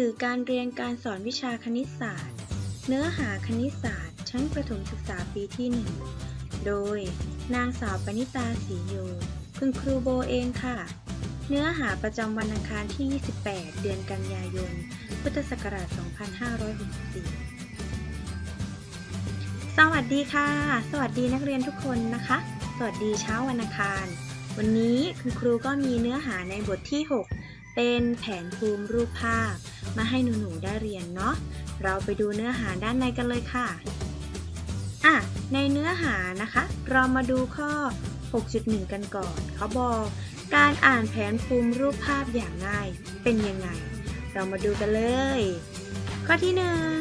สื่อการเรียนการสอนวิชาคณิตศาสตร์ เนื้อหาคณิตศาสตร์ ชั้นประถมศึกษาปีที่ 1 โดย นางสาวปณิตาศรีโยคุณครูโบเองค่ะ เนื้อหาประจำวันอังคารที่ 28 เดือนกันยายน พุทธศักราช 2564 สวัสดีค่ะ สวัสดีนักเรียนทุกคนนะคะ สวัสดีเช้าวันอังคาร วันนี้คุณครูก็มีเนื้อหาในบทที่ 6 เป็นแผนภูมิรูปภาพ มาให้หนูๆได้เรียนเนาะ เราไปดูเนื้อหาด้านในกันเลยค่ะ อะ ในเนื้อหานะคะ เรามาดูข้อ 6.1 กันก่อน เขาบอก การอ่านแผนภูมิรูปภาพอย่างง่าย เป็นยังไง เรามาดูกันเลย ข้อที่หนึ่ง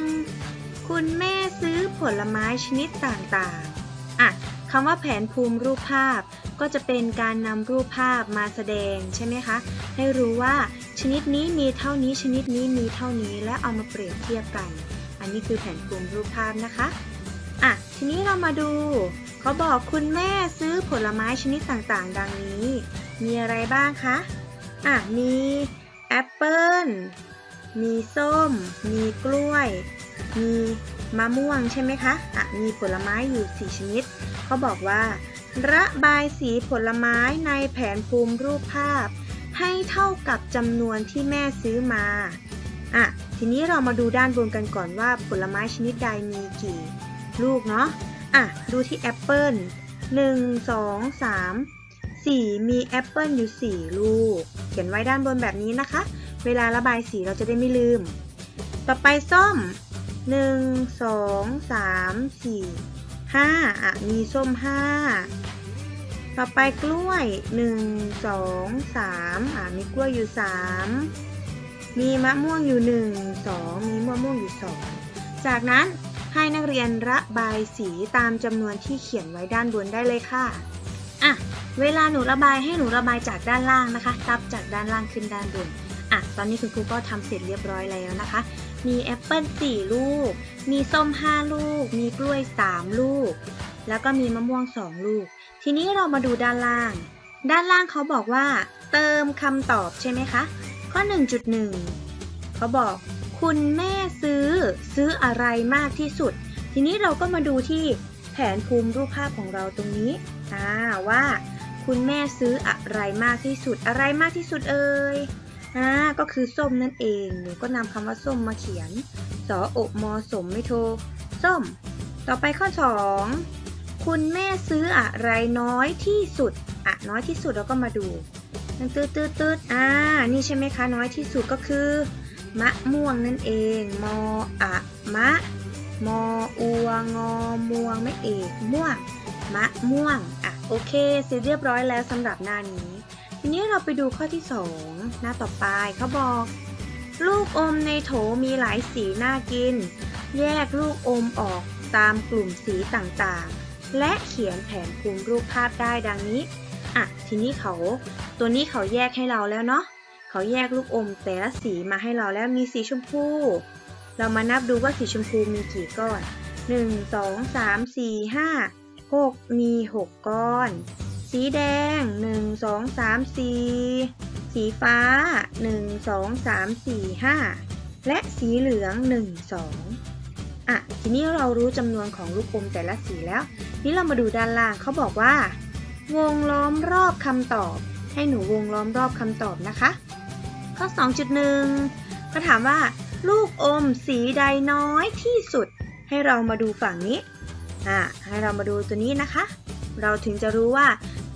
คุณแม่ซื้อผลไม้ชนิดต่างๆ อะคำว่าแผนภูมิรูปภาพ ก็จะเป็นการนำรูปภาพมาแสดงใช่ไหมคะ ให้รู้ว่าชนิดนี้มีเท่านี้ชนิดนี้มีเท่านี้และเอามาเปรียบเทียบกัน อันนี้คือแผนภูมิรูปภาพนะคะอะทีนี้เรามาดู เขาบอกคุณแม่ซื้อผลไม้ชนิดต่างๆ ดังนี้ มีอะไรบ้างคะอะมีแอปเปิ้ลมีส้ม มีกล้วย มีมะม่วงใช่ไหมคะ อะ มีผลไม้อยู่ 4 ชนิด เขาบอกว่า ระบายสีผลไม้ในแผนภูมิรูปภาพ ให้เท่ากับจำนวนที่แม่ซื้อมาอะทีนี้เรามาดูด้านบนกันก่อนว่าผลไม้ชนิดใดมีกี่ ลูกเนาะอะดูที่แอปเปิล1 2 3 4มีแอปเปิลอยู่4ลูก เขียนไว้ด้านบนแบบนี้นะคะ เวลาระบายสีเราจะได้ไม่ลืม ต่อไปส้ม1 2 3 4 5อะมีส้ม5ต่อไปกล้วย1 2 3อะมีกล้วยอยู่3มีมะม่วงอยู่1 2มีมะม่วงอยู่2จากนั้นให้นักเรียนระบายสีตามจำนวนที่เขียนไว้ด้านบนได้เลยค่ะอะเวลาหนูระบายให้หนูระบายจากด้านล่างนะคะ ตับจากด้านล่างขึ้นด้านบนอะตอนนี้คุณครูก็ทำเสร็จเรียบร้อยแล้วนะคะ มีแอปเปิล4ลูก มีส้ม 5 ลูก มีกล้วย 3 ลูก แล้วก็มีมะม่วง 2 ลูก ทีนี้เรามาดูด้านล่าง ด้านล่างเขาบอกว่า เติมคำตอบใช่ไหมคะ ข้อ 1.1 เขาบอก คุณแม่ซื้อ ซื้ออะไรมากที่สุด ทีนี้เราก็มาดูที่แผนภูมิรูปภาพของเราตรงนี้อ่าว่า คุณแม่ซื้ออะไรมากที่สุด อะไรมากที่สุดเอ่ย อ่าก็คือส้มนั่นเอง หนูก็นำคำว่าส้มมาเขียน สออมอสมไม่โท ส้ม ต่อไปข้อ 2 คุณแม่ซื้ออะไรน้อยที่สุด อะน้อยที่สุดเราก็มาดูนั่นตืดตืดตืดอ่า นี่ใช่ไหมคะ น้อยที่สุดก็คือ มะม่วงนั่นเอง มออะมะ มออัวงอม่วงไม่เอกม่วง มะม่วง อะ โอเค เสร็จเรียบร้อยแล้วสำหรับหน้านี้ ทีนี้เราไปดูข้อที่ 2 หน้าต่อไปเขาบอก ลูกอมในโถมีหลายสีน่ากิน แยกลูกอมออกตามกลุ่มสีต่างๆ และเขียนแผนภูมิรูปภาพได้ดังนี้ อะ ทีนี้เขา ตัวนี้เขาแยกให้เราแล้วเนาะเขาแยกลูกอมแต่ละสีมาให้เราแล้วมีสีชมพู เรามานับดูว่าสีชมพูมีกี่ก้อน 1 2 3 4 5 6 มี 6 ก้อน สีแดง 1 2 3 4 สีฟ้า 1 2 3 4 5 และสีเหลือง 1 2 อะ ทีนี้เรารู้จำนวนของลูกอมแต่ละสีแล้ว นี่เรามาดูด้านล่างเขาบอกว่า วงล้อมรอบคำตอบ ให้หนูวงล้อมรอบคำตอบนะคะ ข้อ 2.1 ก็ถามว่า ลูกอมสีใดน้อยที่สุด ให้เรามาดูฝั่งนี้ อ่าให้เรามาดูตัวนี้นะคะเราถึงจะรู้ว่า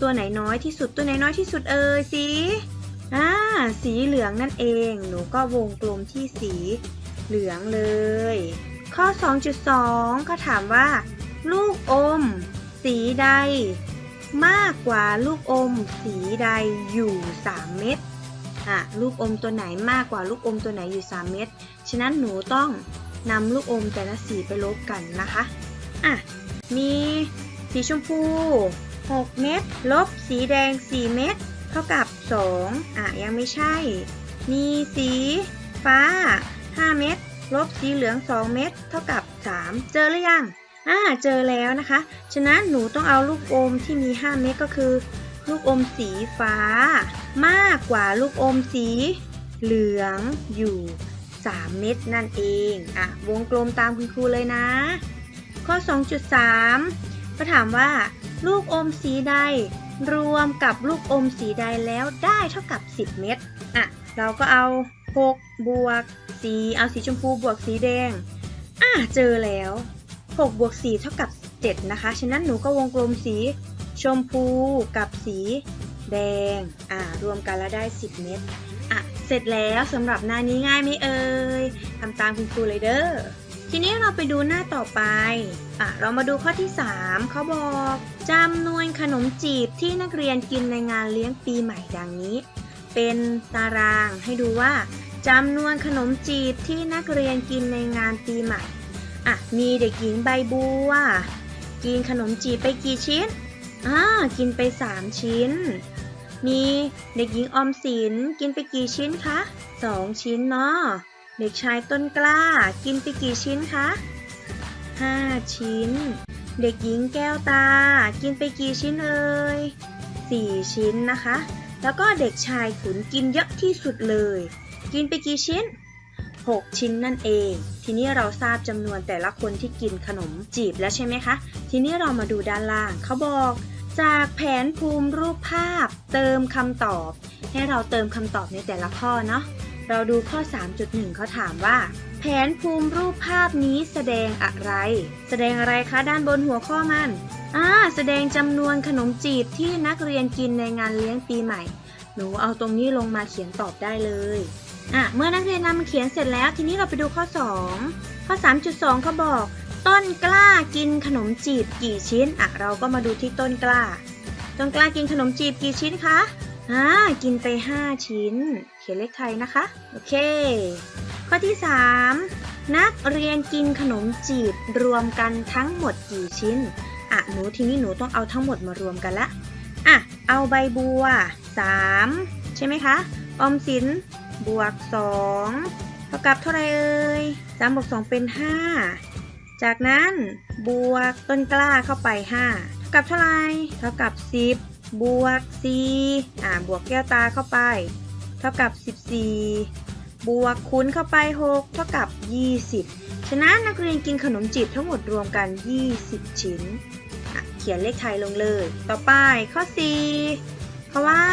ตัวไหนน้อยที่สุดตัวไหนน้อยที่สุดเอ่ยสีอ่าสีเหลืองนั่นเอง หนูก็วงกลมที่สีเหลืองเลย ข้อ 2.2ก็ถามว่า ลูกอม สีใด มากกว่าลูกอม สีใดอยู่ 3 เม็ดอะลูกอมตัวไหนมากกว่าลูกอมตัวไหนอยู่ 3 เม็ดฉะนั้นหนูต้องนำลูกอมแต่ละสีไปลบกันนะคะอะมีสีชมพู 6 เม็ดลบสีแดง 4 เม็ดเท่ากับ 2 อะ ยังไม่ใช่ มีสีฟ้า 5 เม็ดลบสีเหลือง 2 เม็ดเท่ากับ 3 เจอหรือยัง อ่า เจอแล้วนะคะ ฉะนั้นหนูต้องเอาลูกอมที่มี 5 เม็ดก็คือ ลูกอมสีฟ้า มากกว่าลูกอมสีเหลืองอยู่ 3 เม็ดนั่นเอง อะ วงกลมตามคุณครูเลยนะ ข้อ 2.3ก็ถามว่า ลูกอมสีใด รวมกับลูกอมสีใดแล้วได้เท่ากับ 10 เม็ดอะ เราก็เอา 6 บวก 4 เอาสีชมพูบวกสีแดง อะ เจอแล้ว 6 บวก 4 เท่ากับ 7 นะคะ ฉะนั้นหนูก็วงกลมสี ชมพูกับสีแดง อ่ารวมกันแล้วได้ 10 เม็ดอะ เสร็จแล้วสำหรับหน้านี้ง่ายไหมเอ่ยทำตามคุณครูเลยเด้อ ทีนี้เราไปดูหน้าต่อไปอะเรามาดูข้อที่ 3เขาบอกจำนวนขนมจีบที่นักเรียนกินในงานเลี้ยงปีใหม่ดังนี้ เป็นตารางให้ดูว่าจำนวนขนมจีบที่นักเรียนกินในงานปีใหม่อะมีเด็กหญิงใบบัวกินขนมจีบไปกี่ชิ้นอ่ากินไป 3 ชิ้น มีเด็กหญิงอมสินกินไปกี่ชิ้นคะ 2 ชิ้นเนาะ เด็กชายต้นกล้า กินไปกี่ชิ้นคะ5 ชิ้น เด็กหญิงแก้วตา กินไปกี่ชิ้นเอ่ย4 ชิ้นนะคะ แล้วก็เด็กชายขุนกินเยอะที่สุดเลย กินไปกี่ชิ้น 6 ชิ้นนั่นเอง ทีนี้เราทราบจำนวนแต่ละคนที่กินขนมจีบแล้วใช่ไหมคะ ทีนี้เรามาดูด้านล่างเขาบอกจากแผนภูมิรูปภาพเติมคำตอบ ให้เราเติมคำตอบในแต่ละข้อเนาะ เราดูข้อ 3.1เขาถามว่า แผนภูมิรูปภาพนี้แสดงอะไร แสดงอะไรคะด้านบนหัวข้อมันอ่าแสดงจำนวนขนมจีบที่นักเรียนกินในงานเลี้ยงปีใหม่ หนูเอาตรงนี้ลงมาเขียนตอบได้เลยอะเมื่อนักเรียนนำเขียนเสร็จแล้วทีนี้เราไปดูข้อ 2 ข้อ 3.2เขาบอก ต้นกล้ากินขนมจีบกี่ชิ้นอะเราก็มาดูที่ต้นกล้า ต้นกล้ากินขนมจีบกี่ชิ้นคะอ่ากินไป 5 ชิ้น ขียนเลขไทยนะคะ โอเค ข้อที่ 3 นักเรียนกินขนมจีบรวมกันทั้งหมดกี่ชิ้น อะ หนูทีนี้หนูต้องเอาทั้งหมดมารวมกันละ อะ เอาใบบัว 3 ใช่ไหมคะ ออมสินบวก 2 เท่ากับเท่าไรเอ่ย3บวก2เป็น 5 จากนั้นบวกต้นกล้าเข้าไป 5 เท่ากับเท่าไรเท่ากับ 10 บวก 4 อ่า บวกแก้วตาเข้าไป เท่ากับ 14 บวกคูณเข้าไป 6 เท่ากับ 20 ฉะนั้นนักเรียนกินขนมจีบทั้งหมดรวมกัน 20 ชิ้นอะเขียนเลขไทยลงเลย ต่อไปข้อ 4 เพราะว่า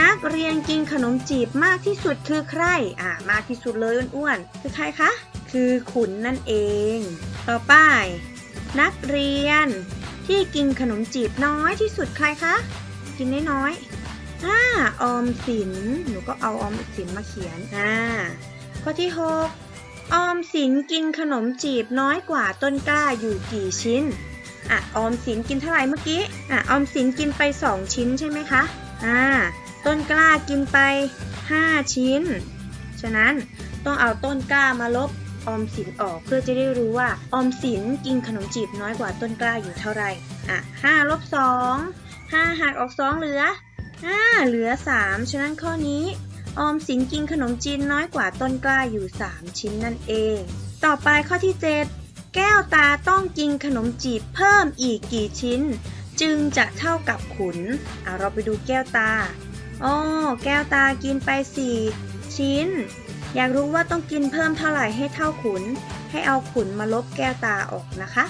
นักเรียนกินขนมจีบมากที่สุดคือใคร อ่ามากที่สุดเลยอ้วนๆ คือใครคะ คือขุนนั่นเอง ต่อไป นักเรียนที่กินขนมจีบน้อยที่สุดใครคะ กินน้อยๆ อ่าออมสิน หนูก็เอาออมสินมาเขียนอ่าข้อที่ 6 ออมสินกินขนมจีบน้อยกว่าต้นกล้าอยู่กี่ชิ้นอะออมสินกินเท่าไหร่เมื่อกี้อะออมสินกินไป 2 ชิ้นใช่ไหมคะอ่าต้นกล้ากินไป 5 ชิ้น ฉะนั้นต้องเอาต้นกล้ามาลบออมสินออกเพื่อจะได้รู้ว่าออมสินกินขนมจีบน้อยกว่าต้นกล้าอยู่เท่าไหร่อะ5ลบ2 5หักออก2เหลือ 5เหลือ 3 ฉะนั้นข้อนี้ ออมสินกินขนมจีนน้อยกว่าต้นกล้าอยู่ 3 ชิ้นนั่นเอง ต่อไปข้อที่ 7 แก้วตาต้องกินขนมจีบเพิ่มอีกกี่ชิ้น จึงจะเท่ากับขุนอะเราไปดูแก้วตาอ๋อแก้วตากินไป 4 ชิ้น อยากรู้ว่าต้องกินเพิ่มเท่าไหร่ให้เท่าขุน ให้เอาขุนมาลบแก้วตาออกนะคะ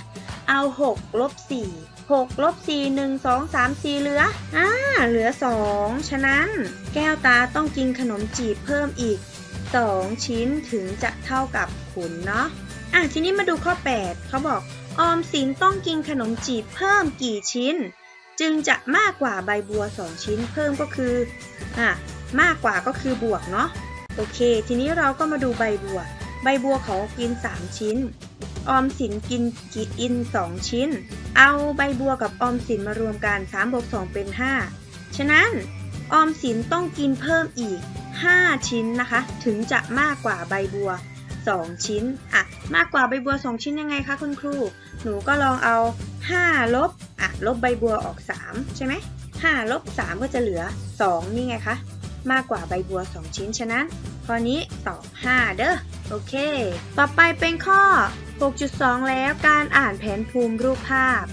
เอา 6 ลบ 4 6ลบ4 1 2 3 4 เหลือ อ่า เหลือ 2 ฉะนั้น แก้วตาต้องกินขนมจีบเพิ่มอีก 2 ชิ้นถึงจะเท่ากับขุนเนาะ อะ ทีนี้มาดูข้อ 8 เขาบอก ออมสินต้องกินขนมจีบเพิ่มกี่ชิ้น จึงจะมากกว่าใบบัว 2 ชิ้นเพิ่มก็คือ อะ มากกว่าก็คือบวกเนาะ โอเค ทีนี้เราก็มาดูใบบัว ใบบัวเขากิน 3 ชิ้น ออมสินกินกี่อิน2ชิ้น เอาใบบัวกับออมสินมารวมกัน3บวก2เป็น 5 ฉะนั้นออมสินต้องกินเพิ่มอีก 5 ชิ้นนะคะ ถึงจะมากกว่าใบบัว 2 ชิ้นอะมากกว่าใบบัว 2 ชิ้นยังไงคะคุณครู หนูก็ลองเอา 5 ลบอะลบใบบัวออก 3 ใช่ไหม5ลบ3ก็จะเหลือ 2 นี่ไงคะ มากกว่าใบบัว 2 ชิ้นฉะนั้นข้อนี้ตอบ 5 เด้อโอเค ต่อไปเป็นข้อ 6.2 แล้วการอ่านแผนภูมิรูปภาพ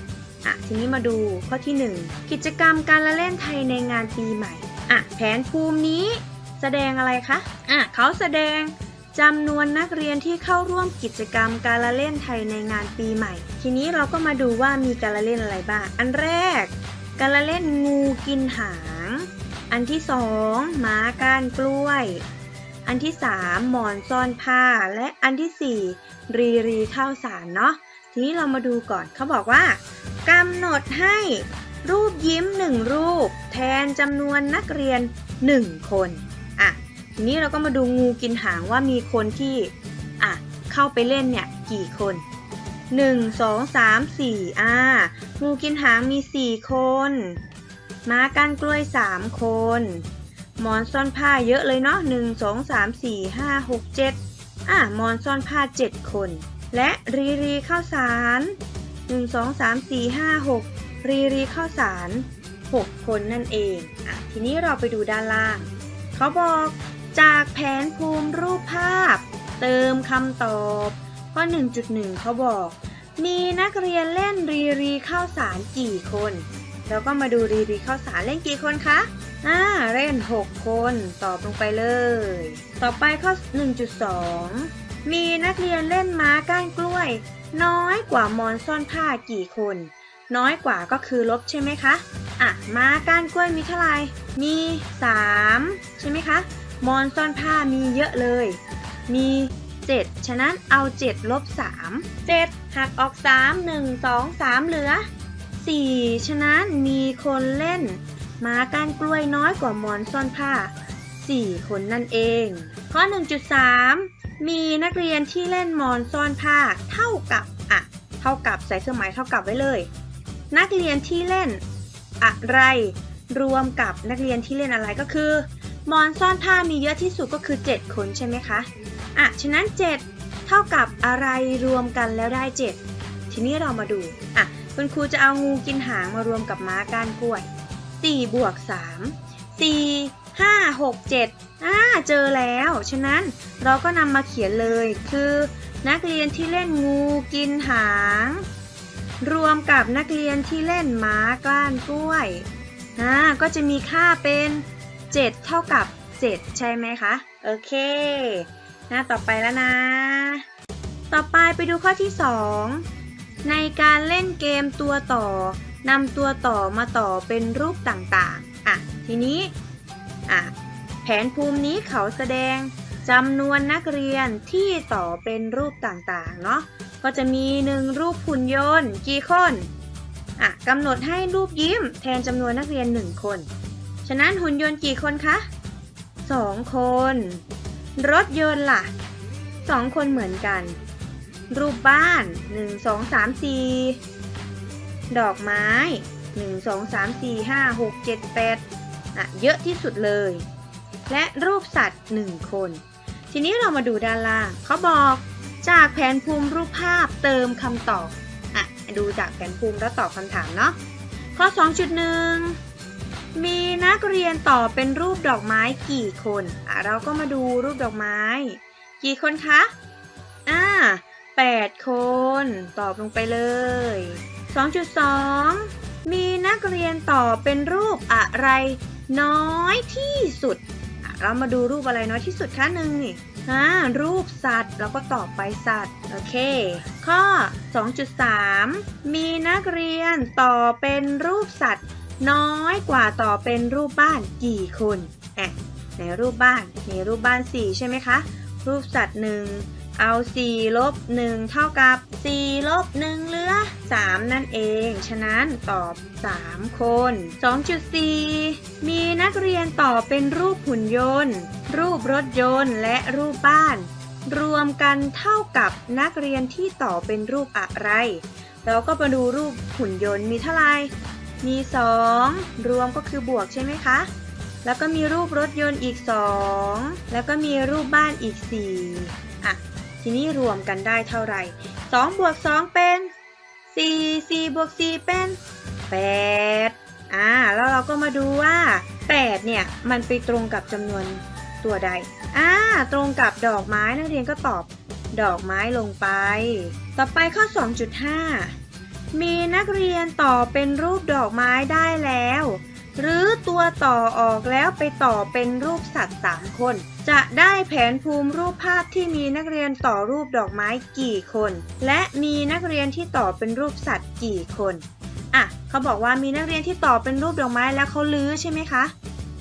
อะทีนี้มาดูข้อที่ 1 กิจกรรมการละเล่นไทยในงานปีใหม่อะแผนภูมินี้แสดงอะไรคะอะเขาแสดงจำนวนนักเรียนที่เข้าร่วมกิจกรรมการละเล่นไทยในงานปีใหม่ ทีนี้เราก็มาดูว่ามีการละเล่นอะไรบ้าง อันแรก การละเล่นงูกินหาง อันที่สองหมาก้านกล้วย อันที่สามหมอนซ่อนผ้า และอันที่สี่รีรีข้าวสารเนาะ ทีนี้เรามาดูก่อนเขาบอกว่ากำหนดให้รูปยิ้มหนึ่งรูป แทนจำนวนนักเรียนหนึ่งคนอะทีนี้เราก็มาดูงูกินหางว่ามีคนที่อะเข้าไปเล่นเนี่ยกี่คน 1 2 3 4อ่างูกินหางมี 4 คน ม้าก้านกล้วย 3 คน หมอนซ่อนผ้าเยอะเลยเนาะ1 2 3 4 5 6 7อะหมอนซ่อนผ้า7คน และรีรีข้าวสาร1 2 3 4 5 6รีรีข้าวสาร6คนนั่นเองอะทีนี้เราไปดูด้านล่าง เขาบอกจากแผนภูมิรูปภาพ เติมคำตอบข้อ 1.1 เขาบอก มีนักเรียนเล่นรีรีข้าวสารกี่คนแล้วก็มาดูรีรีข้าวสารเล่นกี่คนคะ อ่าเล่น 6 คนตอบลงไปเลย ต่อไปข้อ 1.2 มีนักเรียนเล่นม้าก้านกล้วย น้อยกว่ามอนซ่อนผ้ากี่คน น้อยกว่าก็คือลบใช่ไหมคะอะม้าก้านกล้วยมีเท่าไหร่มี 3 ใช่ไหมคะ มอนซ่อนผ้ามีเยอะเลย มี 7 ฉะนั้นเอา 7 ลบ 3 7 หักออก 3 1 2 3 เหลือ 4 ฉะนั้นมีคนเล่น ม้าก้านกล้วยน้อยกว่ามอนซ่อนผ้า 4 คนนั่นเอง ข้อ 1.3 มีนักเรียนที่เล่นมอนซ่อนผ้าเท่ากับอะเท่ากับใส่เครื่องหมายเท่ากับไว้เลย นักเรียนที่เล่นอะไร รวมกับนักเรียนที่เล่นอะไรก็คือมอนซ่อนผ้ามีเยอะที่สุดก็คือ 7 คนใช่ไหมคะอะฉะนั้น 7 เท่ากับอะไรรวมกันแล้วได้ 7 ทีนี้เรามาดูอะคุณครูจะเอางูกินหางมารวมกับม้าก้านกล้วย 4 บวก 3 4 5 6 7อ่าเจอแล้ว ฉะนั้นเราก็นำมาเขียนเลยคือนักเรียนที่เล่นงูกินหาง รวมกับนักเรียนที่เล่นม้าก้านกล้วยอ่าก็จะมีค่าเป็น 7 เท่ากับ 7 ใช่ไหมคะ โอเค หน้าต่อไปแล้วนะ ต่อไปไปดูข้อที่ 2 ในการเล่นเกมตัวต่อ นำตัวต่อมาต่อเป็นรูปต่างๆ อะ ทีนี้อะแผนภูมินี้เขาแสดงจำนวนนักเรียนที่ต่อเป็นรูปต่างๆ เนาะก็จะมีหนึ่งรูปหุ่นยนต์กี่คนอะกำหนดให้รูปยิ้มแทนจำนวนนักเรียน 1 คน ฉะนั้นหุ่นยนต์กี่คนคะ 2 คน รถยนต์ล่ะ 2 คนเหมือนกัน รูปบ้าน 1 2 3 4 ดอกไม้ 1 2 3 4 5 6 7 8อะเยอะที่สุดเลย และรูปสัตว์ 1 คน ทีนี้เรามาดูด้านล่างเขาบอกจากแผนภูมิรูปภาพเติมคำตอบอะดูจากแผนภูมิแล้วตอบคำถามเนาะข้อ 2.1 มีนักเรียนต่อเป็นรูปดอกไม้กี่คนอะเราก็มาดูรูปดอกไม้ กี่คนคะอ่า8คน ตอบลงไปเลย 2.2 มีนักเรียนต่อเป็นรูปอะไรน้อยที่สุด เรามาดูรูปอะไรน้อยที่สุดคะหนึ่งนี่อ่ารูปสัตว์แล้วก็ตอบไปสัตว์ โอเค ข้อ 2.3 มีนักเรียนต่อเป็นรูปสัตว์ น้อยกว่าต่อเป็นรูปบ้านกี่คนอะในรูปบ้าน มีรูปบ้าน 4 ใช่ไหมคะ รูปสัตว์หนึ่ง เอา4ลบ1เท่ากับ4ลบ1เหลือ 3 นั่นเอง ฉะนั้นตอบ 3 คน 2.4 มีนักเรียนต่อเป็นรูปหุ่นยนต์ รูปรถยนต์และรูปบ้าน รวมกันเท่ากับนักเรียนที่ต่อเป็นรูปอะไร เราก็มาดูรูปหุ่นยนต์มีเท่าไหร่ มี 2 รวมก็คือบวกใช่ไหมคะแล้วก็มีรูปรถยนต์อีก 2 แล้วก็มีรูปบ้านอีก 4อะ ทีนี้รวมกันได้เท่าไหร่2บวก2เป็น4 4บวก4เป็น8อ่าแล้วเราก็มาดูว่า 8 เนี่ย มันไปตรงกับจำนวนตัวใดอ่าตรงกับดอกไม้นักเรียนก็ตอบดอกไม้ลงไป ต่อไปข้อ 2.5 มีนักเรียนต่อเป็นรูปดอกไม้ได้แล้ว หรือตัวต่อออกแล้วไปต่อเป็นรูปสัตว์3คน จะได้แผนภูมิรูปภาพที่มีนักเรียนต่อรูปดอกไม้กี่คน และมีนักเรียนที่ต่อเป็นรูปสัตว์กี่คนอะเขาบอกว่ามีนักเรียนที่ต่อเป็นรูปดอกไม้แล้วเขาลื้อใช่ไหมคะ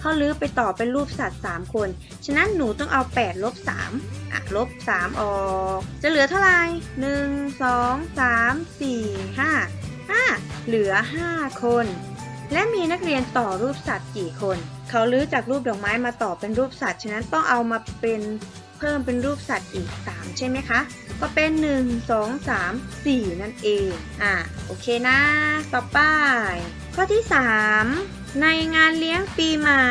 เขาลื้อไปต่อเป็นรูปสัตว์ 3 คน ฉะนั้นหนูต้องเอา8ลบ3อะลบ3ออก จะเหลือเท่าไหร่1 2 3 4 5 5 เหลือ 5 คน และมีนักเรียนต่อรูปสัตว์กี่คน เขาลื้อจากรูปดอกไม้มาต่อเป็นรูปสัตว์ ฉะนั้นต้องเอามาเป็นเพิ่มเป็นรูปสัตว์อีก 3 ใช่ไหมคะ ก็เป็น 1 2 3 4 นั่นเอง อะ โอเคนะ ต่อไป ข้อที่ 3 ในงานเลี้ยงปีใหม่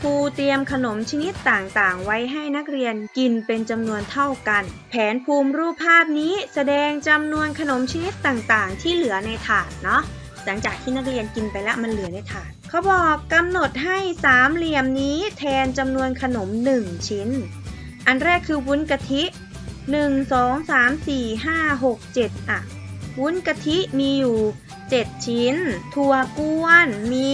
ครูเตรียมขนมชนิดต่างๆ ไว้ให้นักเรียนกินเป็นจำนวนเท่ากัน แผนภูมิรูปภาพนี้แสดงจำนวนขนมชนิดต่างๆ ที่เหลือในถาดเนาะ หลังจากที่นักเรียนกินไปแล้วมันเหลือในถาดเขาบอกกำหนดให้สามเหลี่ยมนี้แทนจำนวนขนม 1 ชิ้น อันแรกคือวุ้นกะทิ 1 2 3 4 5 6 7 อะ วุ้นกะทิมีอยู่ 7 ชิ้น ถั่วกวนมี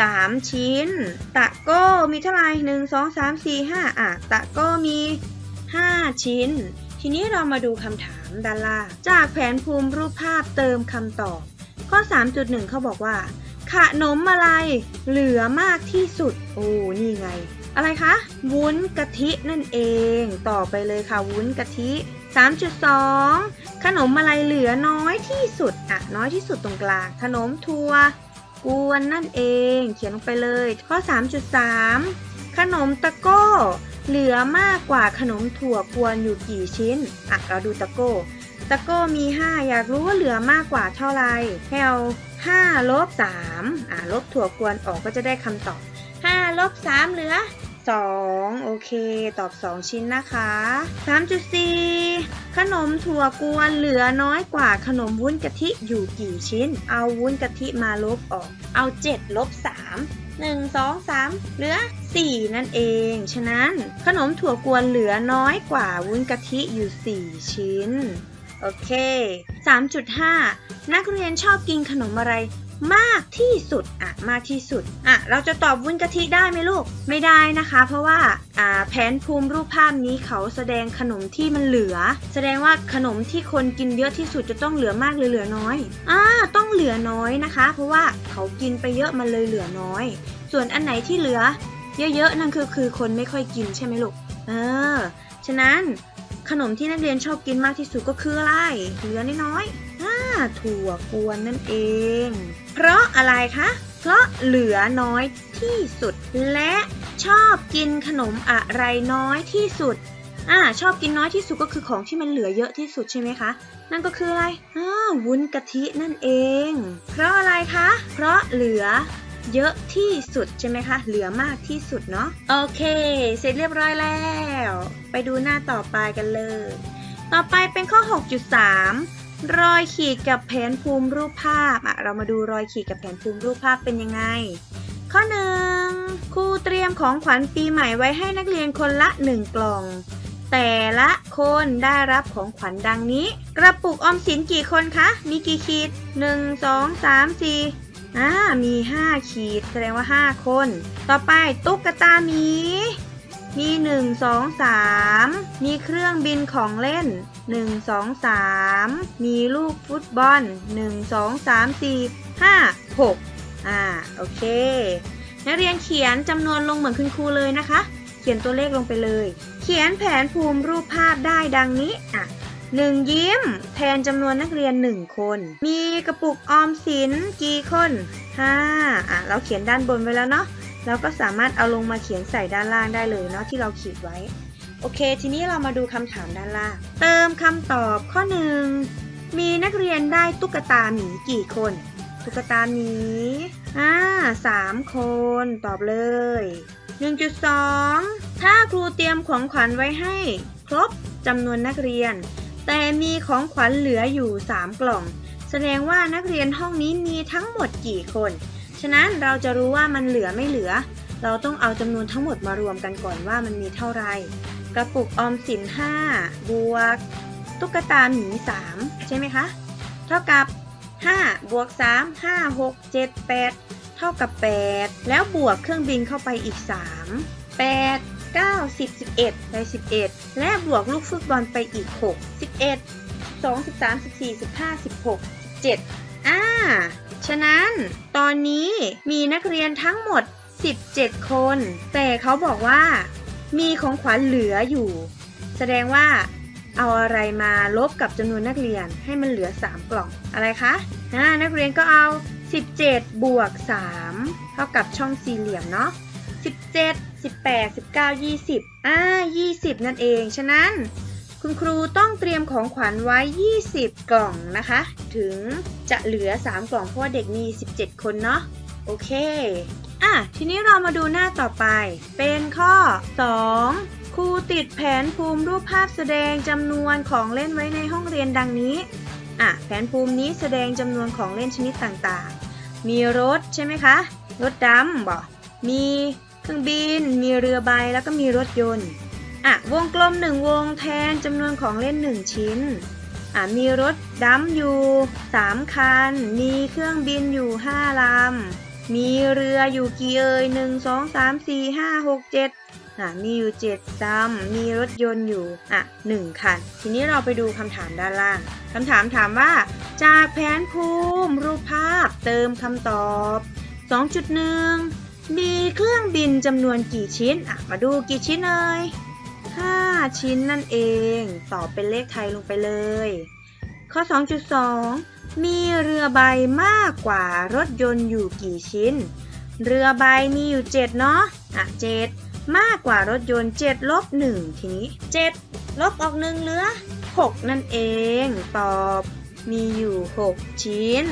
3 ชิ้น ตะโก้มีเท่าไหร่1 2 3 4 5 อะ ตะโก้มี 5 ชิ้น ทีนี้เรามาดูคำถามด้านล่างจากแผนภูมิรูปภาพเติมคำตอบ ข้อ 3.1เขาบอกว่า ขนมอะไรเหลือมากที่สุด โอ้นี่ไง อะไรคะ วุ้นกะทินั่นเอง ต่อไปเลยค่ะวุ้นกะทิ 3.2 ขนมอะไรเหลือน้อยที่สุดอะน้อยที่สุดตรงกลาง ขนมทัวกวนนั่นเอง เขียนลงไปเลย ข้อ 3.3 ขนมตะโก้ เหลือมากกว่าขนมถั่วกวนอยู่กี่ชิ้น อะ เราดูตะโก้ ตะโก้มี 5 อยากรู้ว่าเหลือมากกว่าเท่าไหร่ให้เอา5ลบ3อ่าลบถั่วกวนออกก็จะได้คำตอบ5ลบ3เหลือ 2 โอเค ตอบ 2 ชิ้นนะคะ 3.4 ขนมถั่วกวนเหลือน้อยกว่าขนมวุ้นกะทิอยู่กี่ชิ้น เอาวุ้นกะทิมาลบออก เอา7ลบ3 1 2 3 เหลือ 4 นั่นเอง ฉะนั้นขนมถั่วกวนเหลือน้อยกว่าวุ้นกะทิอยู่ 4 ชิ้น โอเค 3.5 นักเรียนชอบกินขนมอะไรมากที่สุดอะมากที่สุดอะเราจะตอบวุ้นกะทิได้ไหมลูก ไม่ได้นะคะ เพราะว่าอ่าแผนภูมิรูปภาพนี้เขาแสดงขนมที่มันเหลือ แสดงว่าขนมที่คนกินเยอะที่สุดจะต้องเหลือมากหรือเหลือน้อยอ่าต้องเหลือน้อยนะคะ เพราะว่าเขากินไปเยอะมันเลยเหลือน้อย ส่วนอันไหนที่เหลือ เยอะๆนั่นคือคือคนไม่ค่อยกินใช่ไหมลูกเออฉะนั้น ขนมที่นักเรียนชอบกินมากที่สุดก็คืออะไร เหลือน้อยๆอ่าถั่วกวนนั่นเอง เพราะอะไรคะ เพราะเหลือน้อยที่สุด และชอบกินขนมอะไรน้อยที่สุดอ่าชอบกินน้อยที่สุดก็คือของที่มันเหลือเยอะที่สุดใช่ไหมคะ นั่นก็คืออะไรอ่าวุ้นกะทินั่นเอง เพราะอะไรคะ เพราะเหลือ เยอะที่สุดใช่ไหมคะ เหลือมากที่สุดเนาะ โอเค เสร็จเรียบร้อยแล้ว ไปดูหน้าต่อไปกันเลย ต่อไปเป็นข้อ 6.3 รอยขีดกับแผนภูมิรูปภาพอะเรามาดูรอยขีดกับแผนภูมิรูปภาพเป็นยังไง ข้อหนึ่งครูเตรียมของขวัญปีใหม่ไว้ให้นักเรียนคนละ 1 กล่องแต่ละคนได้รับของขวัญดังนี้ กระปุกออมสินกี่คนคะ มีกี่ขีด 1 2 3 4 อ่ามี 5 ขีด แสดงว่า 5 คน ต่อไปตุ๊กตาหมี มี 1 2 3 มีเครื่องบินของเล่น 1 2 3 มีลูกฟุตบอล 1 2 3 4 5 6 อ่า โอเค นักเรียนเขียนจำนวนลงเหมือนคุณครูเลยนะคะ เขียนตัวเลขลงไปเลย เขียนแผนภูมิรูปภาพได้ดังนี้ อะ หนึ่งยิ้ม แทนจำนวนนักเรียนหนึ่งคน มีกระปุกออมสินกี่คนห้าอะเราเขียนด้านบนไว้แล้วเนาะเราก็สามารถเอาลงมาเขียนใส่ด้านล่างได้เลยเนาะที่เราขีดไว้ โอเค ทีนี้เรามาดูคำถามด้านล่าง เติมคำตอบข้อหนึ่งมีนักเรียนได้ตุ๊กตาหมีกี่คน ตุ๊กตาหมีอ่าสามคนตอบเลย 1.2 ถ้าครูเตรียมของขวัญไว้ให้ ครบจำนวนนักเรียน แต่มีของขวัญเหลืออยู่ 3 กล่อง แสดงว่านักเรียนห้องนี้มีทั้งหมดกี่คน ฉะนั้นเราจะรู้ว่ามันเหลือไม่เหลือ เราต้องเอาจำนวนทั้งหมดมารวมกันก่อนว่ามันมีเท่าไหร่ กระปุกออมสิน 5 บวก ตุ๊กตาหมี 3 ใช่ไหมคะ เท่ากับ 5 บวก 3 5 6 7 8 เท่ากับ 8 แล้วบวกเครื่องบินเข้าไปอีก 3 8 9 10 11ได้11 และบวกลูกฟุตบอลไปอีก 6 11 2 13 14 15 16 17อ่า ฉะนั้นตอนนี้มีนักเรียนทั้งหมด 17 คน แต่เขาบอกว่า มีของขวัญเหลืออยู่ แสดงว่าเอาอะไรมาลบกับจำนวนนักเรียนให้มันเหลือ 3 กล่องอะไรคะอ่านักเรียนก็เอา 17 บวก 3 เท่ากับช่องสี่เหลี่ยมเนาะ 17 18 19 20 อ่า 20 นั่นเอง ฉะนั้นคุณครูต้องเตรียมของขวัญไว้ 20 กล่องนะคะ ถึงจะเหลือ 3 กล่องเพราะเด็กมี 17 คนเนาะ โอเค อะ ทีนี้เรามาดูหน้าต่อไป เป็นข้อ 2 ครูติดแผนภูมิรูปภาพแสดงจำนวนของเล่นไว้ในห้องเรียนดังนี้ อะ แผนภูมินี้แสดงจำนวนของเล่นชนิดต่างๆ มีรถใช่ไหมคะ รถดำบ่มี เครื่องบิน มีเรือใบแล้วก็มีรถยนต์อะวงกลมหนึ่งวงแทนจำนวนของเล่นหนึ่งชิ้นอะมีรถดำอยู่3คัน มีเครื่องบินอยู่5ลำ มีเรืออยู่กี่เอ่ยหนึ่งสองสามสี่ห้าหกเจ็ดอะมีอยู่เจ็ดลำมีรถยนต์อยู่อะหนึ่งคัน ทีนี้เราไปดูคำถามด้านล่างคำถามถามว่า จากแผนภูมิรูปภาพเติมคำตอบ 2.1 มีเครื่องบินจำนวนกี่ชิ้นอะมาดูกี่ชิ้นเอ่ย5 ชิ้นนั่นเอง ตอบเป็นเลขไทยลงไปเลย ข้อ 2.2 มีเรือใบมากกว่ารถยนต์อยู่กี่ชิ้น เรือใบมีอยู่ 7 เนาะอะ 7 มากกว่ารถยนต์ 7 ลบ 1 ทีนี้ 7 ลบออก 1 เหลือ 6 นั่นเอง ตอบมีอยู่ 6 ชิ้น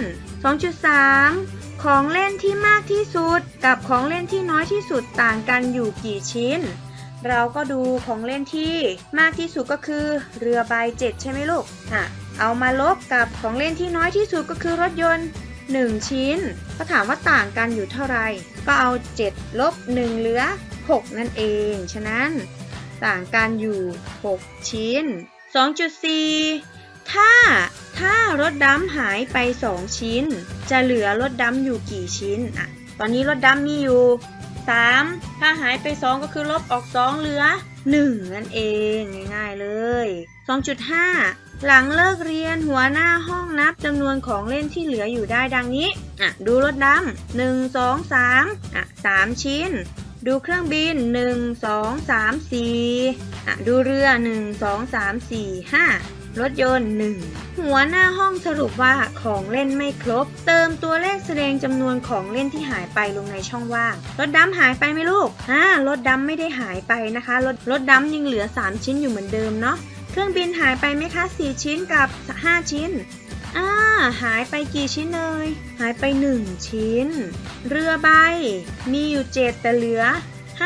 2.3 ของเล่นที่มากที่สุดกับของเล่นที่น้อยที่สุดต่างกันอยู่กี่ชิ้น เราก็ดูของเล่นที่มากที่สุดก็คือเรือใบ7ใช่ไหมลูกอะเอามาลบกับของเล่นที่น้อยที่สุดก็คือรถยนต์ 1 ชิ้น ก็ถามว่าต่างกันอยู่เท่าไหร่ ก็เอา 7 ลบ 1 เหลือ 6 นั่นเอง ฉะนั้น ต่างกันอยู่ 6 ชิ้น 2.4 ถ้าถ้ารถดำหายไป 2 ชิ้น จะเหลือรถดำอยู่กี่ชิ้นอะตอนนี้รถดำมีอยู่ 3 ถ้าหายไป 2 ก็คือลบออก 2 เหลือ 1 นั่นเองง่ายๆเลย 2.5 หลังเลิกเรียนหัวหน้าห้องนับจำนวนของเล่นที่เหลืออยู่ได้ดังนี้อะดูรถดำหนึ่งสองสามอะสามชิ้น ดูเครื่องบินหนึ่งสองสามสี่อะดูเรือหนึ่งสองสามสี่ห้า รถยนต์หนึ่งหัวหน้าห้องสรุปว่าของเล่นไม่ครบ เติมตัวเลขแสดงจำนวนของเล่นที่หายไปลงในช่องว่าง รถดำหายไปไหมลูกอ่ารถดำไม่ได้หายไปนะคะ รถรถดำยังเหลือ 3 ชิ้นอยู่เหมือนเดิมเนาะ เครื่องบินหายไปไหมคะ 4 ชิ้นกับ 5 ชิ้นอ่าหายไปกี่ชิ้นเลย หายไป 1 ชิ้น เรือใบ มีอยู่ 7 แต่เหลือ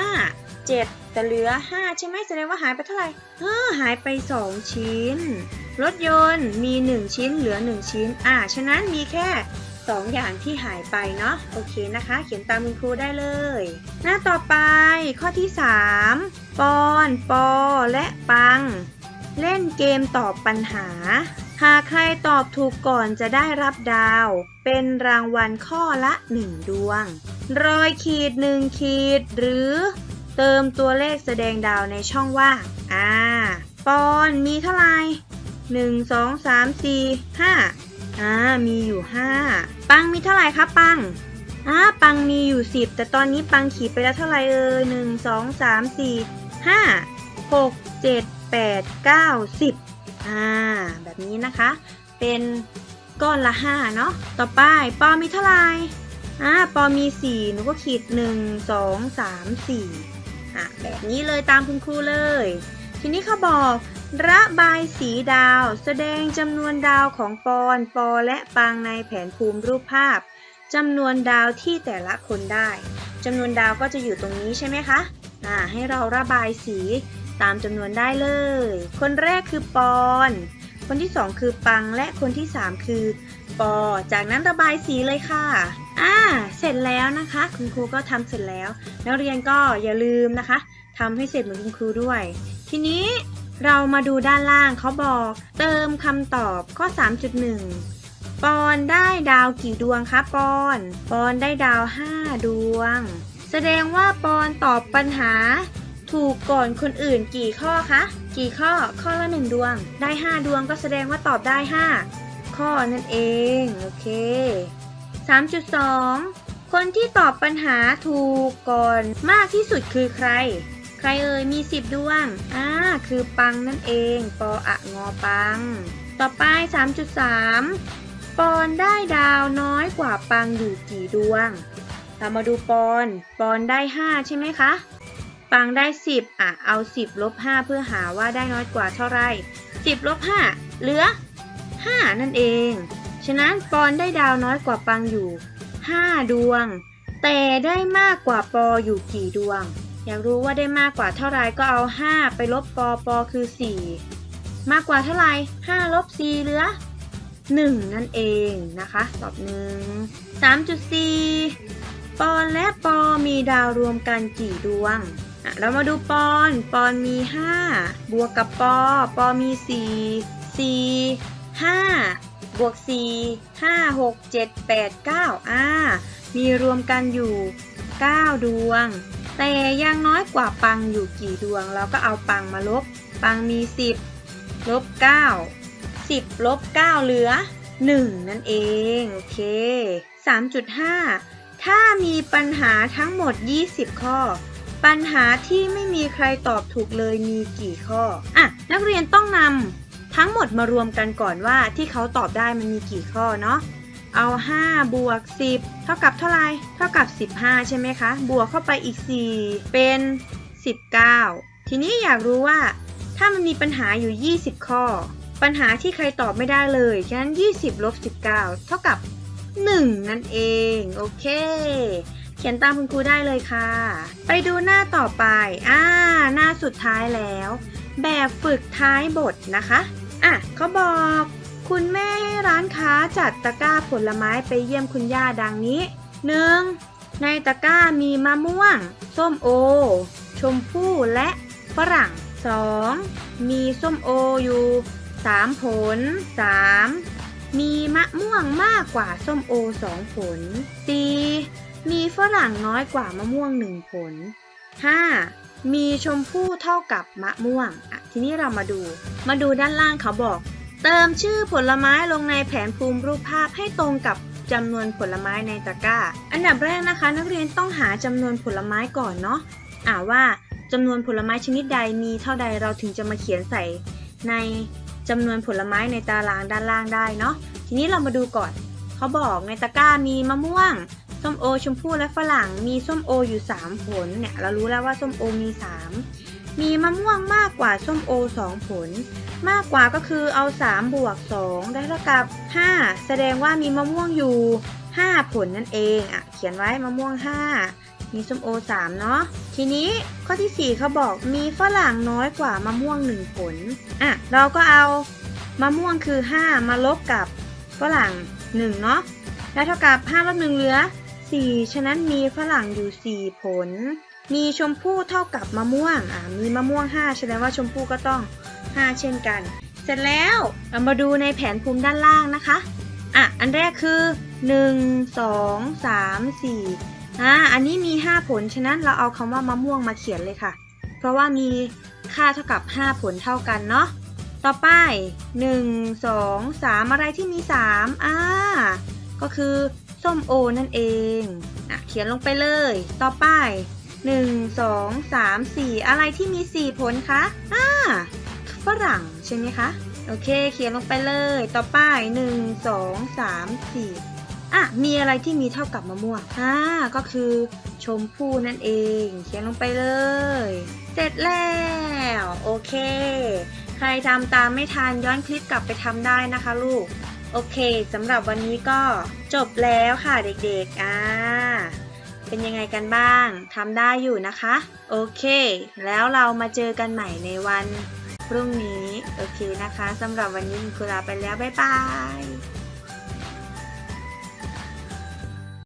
5 7 แต่เหลือ 5 ใช่ไหมแสดงว่าหายไปเท่าไหร่เออหายไป 2 ชิ้น รถยนต์มี 1 ชิ้นเหลือ 1 ชิ้น อ่า ฉะนั้นมีแค่ 2 อย่างที่หายไปเนาะ โอเคนะคะ เขียนตามคุณครูได้เลย หน้าต่อไปข้อที่ 3 ปอน ปอ และปัง เล่นเกมตอบปัญหา หากใครตอบถูกก่อนจะได้รับดาว เป็นรางวัลข้อละ 1 ดวง รอยขีด 1 ขีด หรือเติมตัวเลขแสดงดาวในช่องว่าง อ่า ปอนมีเท่าไหร่ หนึ่งสองสามสี่ห้าอ่ามีอยู่ห้าปังมีเท่าไหร่ครับปังอ่าปังมีอยู่สิบแต่ตอนนี้ปังขีดไปแล้วเท่าไหร่เอ่ยหนึ่งสองสามสี่ห้าหกเจ็ดแปดเก้าสิบอ่าแบบนี้นะคะ เป็นก้อนละห้าเนาะต่อไปปอมีเท่าไหร่อ่าปอมีสี่หนูก็ขีดหนึ่งสองสามสี่อะแบบนี้เลยตามคุณครูเลย ทีนี้เขาบอก ระบายสีดาว แสดงจำนวนดาวของปอน ปอและปังในแผนภูมิรูปภาพจำนวนดาวที่แต่ละคนได้จำนวนดาวก็จะอยู่ตรงนี้ใช่ไหมคะอ่าให้เราระบายสีตามจำนวนได้เลย คนแรกคือปอน คนที่สองคือปังและคนที่สามคือ ปอ จากนั้นระบายสีเลยค่ะอ่าเสร็จแล้วนะคะ คุณครูก็ทำเสร็จแล้ว นักเรียนก็อย่าลืมนะคะทำให้เสร็จเหมือนคุณครูด้วย ทีนี้ เรามาดูด้านล่างเขาบอก เติมคำตอบข้อ 3.1 ปอนได้ดาวกี่ดวงคะปอน ปอนได้ดาว 5 ดวง แสดงว่าปอนตอบปัญหา ถูกก่อนคนอื่นกี่ข้อคะ กี่ข้อ ข้อละ 1 ดวง ได้ 5 ดวงก็แสดงว่าตอบได้ 5 ข้อนั่นเอง โอเค 3.2 คนที่ตอบปัญหาถูกก่อนมากที่สุดคือใคร ใครเอ่ยมี10ดวง อ่า คือปังนั่นเอง ปออะงอปัง ต่อไป 3.3 ปอนได้ดาวน้อยกว่าปังอยู่กี่ดวง เรามาดูปอน ปอนได้ 5 ใช่ไหมคะ ปังได้ 10 อะ เอา 10ลบ5เพื่อหาว่าได้น้อยกว่าเท่าไหร่10ลบ5เหลือ 5 นั่นเอง ฉะนั้นปอนได้ดาวน้อยกว่าปังอยู่ 5 ดวง แต่ได้มากกว่าปออยู่กี่ดวง อยากรู้ว่าได้มากกว่าเท่าไรก็เอา 5 ไปลบปอปอคือ 4 มากกว่าเท่าไหร่5ลบ4เหลือ 1 นั่นเองนะคะ ตอบ 1 3.4 ปอนและปอมีดาวรวมกันกี่ดวงอะเรามาดูปอน ปอนมี 5 บวกกับปอ ปอมี 4 4 5 บวก 4 5 6 7 8 9 อ่า มีรวมกันอยู่ 9 ดวง แต่ยังน้อยกว่าปังอยู่กี่ดวง เราก็เอาปังมาลบ ปังมี 10 ลบ 9 10 ลบ 9 เหลือ 1 นั่นเอง โอเค 3.5 ถ้ามีปัญหาทั้งหมด 20 ข้อ ปัญหาที่ไม่มีใครตอบถูกเลยมีกี่ข้อ อะ นักเรียนต้องนำทั้งหมดมารวมกันก่อนว่าที่เขาตอบได้มันมีกี่ข้อเนาะ เอา 5 บวก 10 เท่ากับเท่าไรเท่ากับ 15 ใช่ไหมคะ บวกเข้าไปอีก 4 เป็น 19 ทีนี้อยากรู้ว่า ถ้ามันมีปัญหาอยู่ 20 ข้อ ปัญหาที่ใครตอบไม่ได้เลยฉะนั้น 20ลบ19 เท่ากับ 1 นั่นเอง โอเค เขียนตามคุณครูได้เลยค่ะ ไปดูหน้าต่อไป อ่า หน้าสุดท้ายแล้ว แบบฝึกท้ายบทนะคะ อะเขาบอก คุณแม่ให้ร้านค้าจัดตะกร้าผลไม้ไปเยี่ยมคุณย่าดังนี้ 1. ในตะกร้ามีมะม่วง ส้มโอ ชมพู่และฝรั่ง 2. มีส้มโออยู่ 3 ผล 3. มีมะม่วงมากกว่าส้มโอ 2 ผล 4. มีฝรั่งน้อยกว่ามะม่วง 1 ผล 5. มีชมพู่เท่ากับมะม่วงอะทีนี้เรามาดู มาดูด้านล่างเขาบอก เติมชื่อผลไม้ลงในแผนภูมิรูปภาพให้ตรงกับจำนวนผลไม้ในตะกร้า อันดับแรกนะคะ นักเรียนต้องหาจำนวนผลไม้ก่อนเนาะอ่าว่าจำนวนผลไม้ชนิดใดมีเท่าใดเราถึงจะมาเขียนใส่ในจำนวนผลไม้ในตารางด้านล่างได้เนาะทีนี้เรามาดูก่อน เขาบอกในตะกร้ามีมะม่วงส้มโอชมพู่และฝรั่งมีส้มโออยู่ 3 ผลเนี่ยเรารู้แล้วว่าส้มโอมี 3 มีมะม่วงมากกว่าส้มโอ 2 ผล มากกว่าก็คือเอา 3 บวก 2 ได้เท่ากับ 5 แสดงว่ามีมะม่วงอยู่ 5 ผลนั่นเองอะเขียนไว้มะม่วง 5 มีส้มโอ 3 เนาะทีนี้ข้อที่ 4เขาบอกมีฝรั่งน้อยกว่ามะม่วง 1 ผลอะเราก็เอามะม่วงคือ 5 มาลบกับฝรั่ง 1 เนาะได้เท่ากับ5ลบ1เหลือ 4 ฉะนั้นมีฝรั่งอยู่ 4 ผล มีชมพู่เท่ากับมะม่วง อ่า มีมะม่วง 5 แสดงว่าชมพู่ก็ต้อง 5 เช่นกัน เสร็จแล้วเรามาดูในแผนภูมิด้านล่างนะคะ อะ อันแรกคือ 1 2 3 4อ่า อันนี้มี 5 ผล ฉะนั้นเราเอาคำว่ามะม่วงมาเขียนเลยค่ะ เพราะว่ามีค่าเท่ากับ 5 ผลเท่ากันเนาะ ต่อไป 1 2 3 อะไรที่มี 3 อ่า ก็คือส้มโอนั่นเอง อะ เขียนลงไปเลย ต่อไป 1 2 3 4 อะไรที่มี 4 ผลคะอ่าฝรั่งใช่ไหมคะ โอเค เขียนลงไปเลย ต่อไป 1 2 3 4อะ มีอะไรที่มีเท่ากับมะม่วงอ่าก็คือชมพู่นั่นเอง เขียนลงไปเลย เสร็จแล้ว โอเค ใครทำตามไม่ทันย้อนคลิปกลับไปทำได้นะคะลูก โอเคสำหรับวันนี้ก็จบแล้วค่ะเด็กๆ อ่า เป็นยังไงกันบ้างทำได้อยู่นะคะ โอเค แล้วเรามาเจอกันใหม่ในวันพรุ่งนี้ โอเคนะคะสำหรับวันนี้คุณครูลาไปแล้ว บ๊ายบาย